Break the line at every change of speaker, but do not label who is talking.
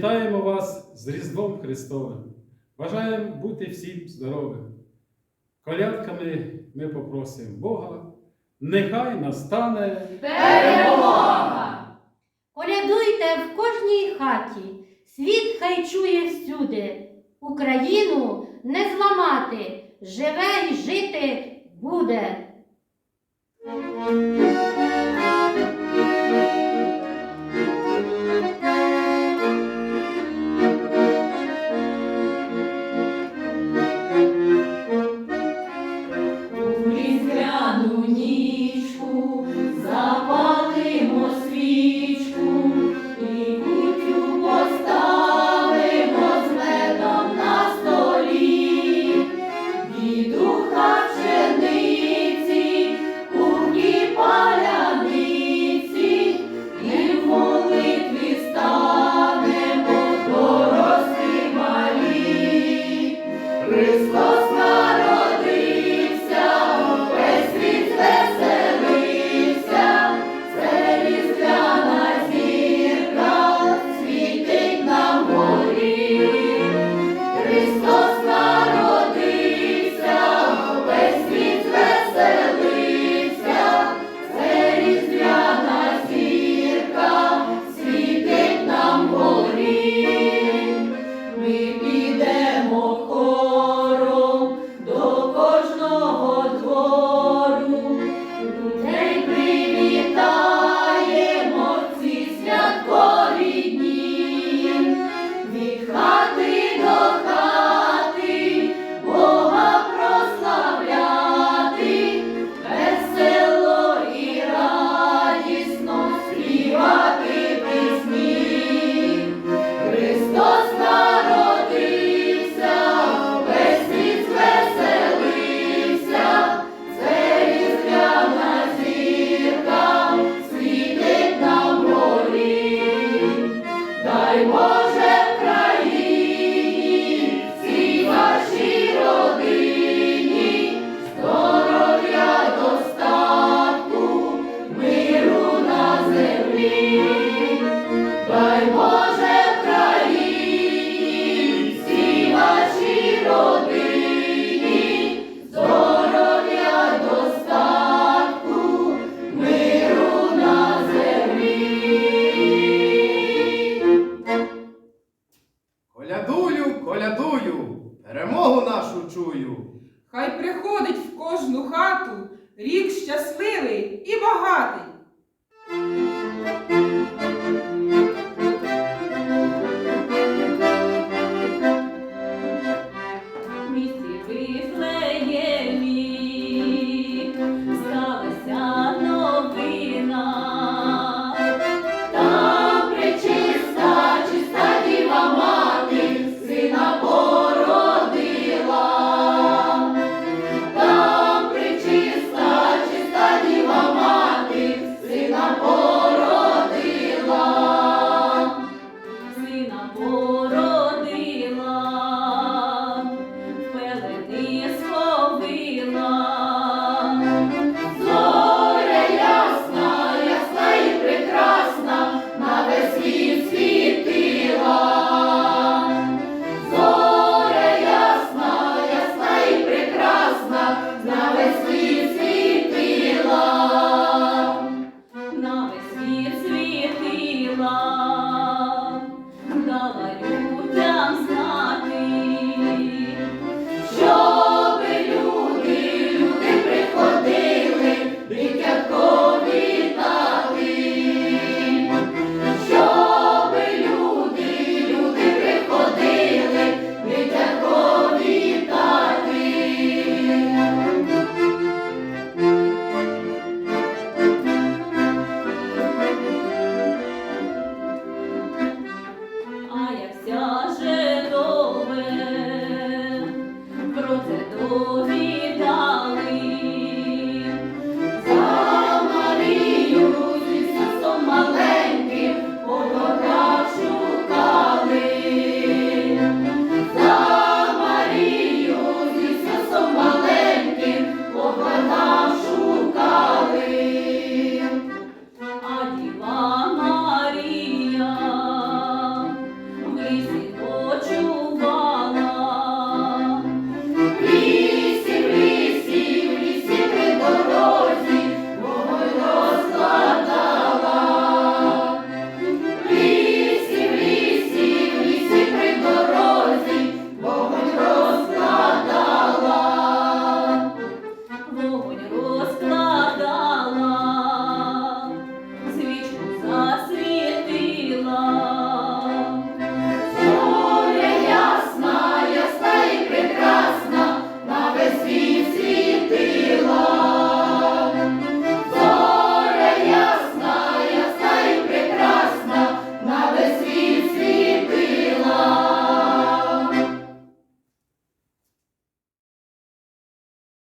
Вітаємо вас з Різдвом Христовим. Бажаємо бути всім здоровим. Колядками ми попросимо Бога, нехай настане
перемога!
Колядуйте в кожній хаті, світ хай чує всюди, Україну не зламати, живе й жити буде.
щасливий і багатий.